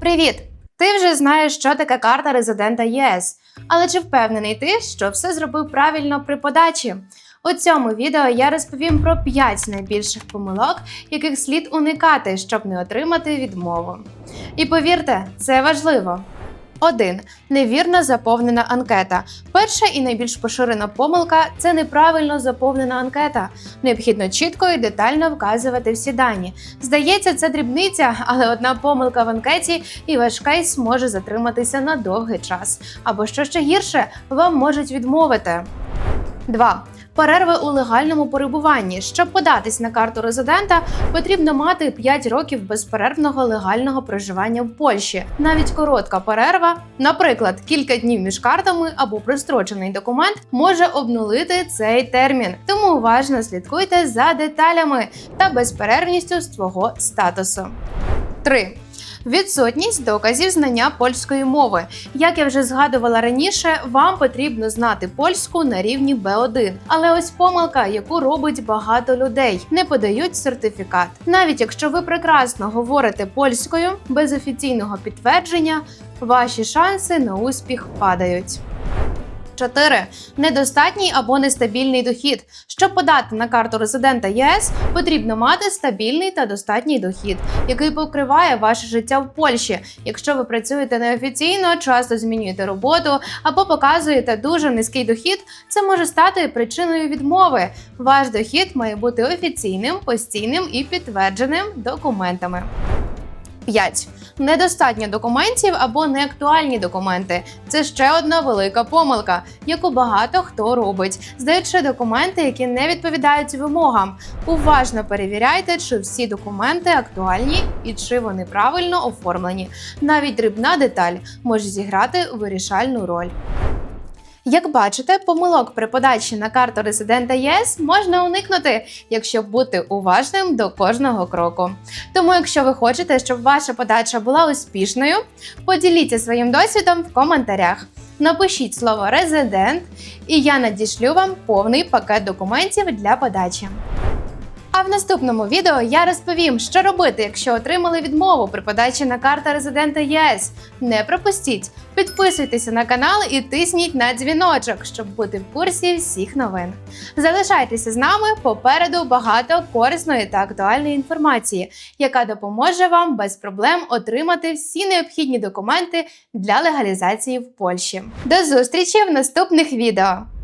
Привіт! Ти вже знаєш, що таке карта резидента ЄС. Але чи впевнений ти, що все зробив правильно при подачі? У цьому відео я розповім про 5 найбільших помилок, яких слід уникати, щоб не отримати відмову. І повірте, це важливо. 1. Невірно заповнена анкета. Перша і найбільш поширена помилка це неправильно заповнена анкета. Необхідно чітко і детально вказувати всі дані. Здається, це дрібниця, але одна помилка в анкеті і ваш кейс може затриматися на довгий час. Або що ще гірше, вам можуть відмовити. 2. Перерви у легальному перебуванні. Щоб податись на карту резидента, потрібно мати 5 років безперервного легального проживання в Польщі. Навіть коротка перерва, наприклад, кілька днів між картами або прострочений документ, може обнулити цей термін. Тому уважно слідкуйте за деталями та безперервністю свого статусу. 3. Відсутність доказів знання польської мови. Як я вже згадувала раніше, вам потрібно знати польську на рівні B1. Але ось помилка, яку робить багато людей, не подають сертифікат. Навіть якщо ви прекрасно говорите польською без офіційного підтвердження, ваші шанси на успіх падають. 4. Недостатній або нестабільний дохід. Щоб подати на карту резидента ЄС, потрібно мати стабільний та достатній дохід, який покриває ваше життя в Польщі. Якщо ви працюєте неофіційно, часто змінюєте роботу або показуєте дуже низький дохід, це може стати причиною відмови. Ваш дохід має бути офіційним, постійним і підтвердженим документами. 5. Недостатньо документів або неактуальні документи. Це ще одна велика помилка, яку багато хто робить, здаючи документи, які не відповідають вимогам. Уважно перевіряйте, чи всі документи актуальні і чи вони правильно оформлені. Навіть дрібна деталь може зіграти вирішальну роль. Як бачите, помилок при подачі на карту резидента ЄС можна уникнути, якщо бути уважним до кожного кроку. Тому, якщо ви хочете, щоб ваша подача була успішною, поділіться своїм досвідом в коментарях. Напишіть слово резидент, і я надішлю вам повний пакет документів для подачі. А в наступному відео я розповім, що робити, якщо отримали відмову при подачі на карту резидента ЄС. Не пропустіть, підписуйтеся на канал і тисніть на дзвіночок, щоб бути в курсі всіх новин. Залишайтеся з нами попереду багато корисної та актуальної інформації, яка допоможе вам без проблем отримати всі необхідні документи для легалізації в Польщі. До зустрічі в наступних відео!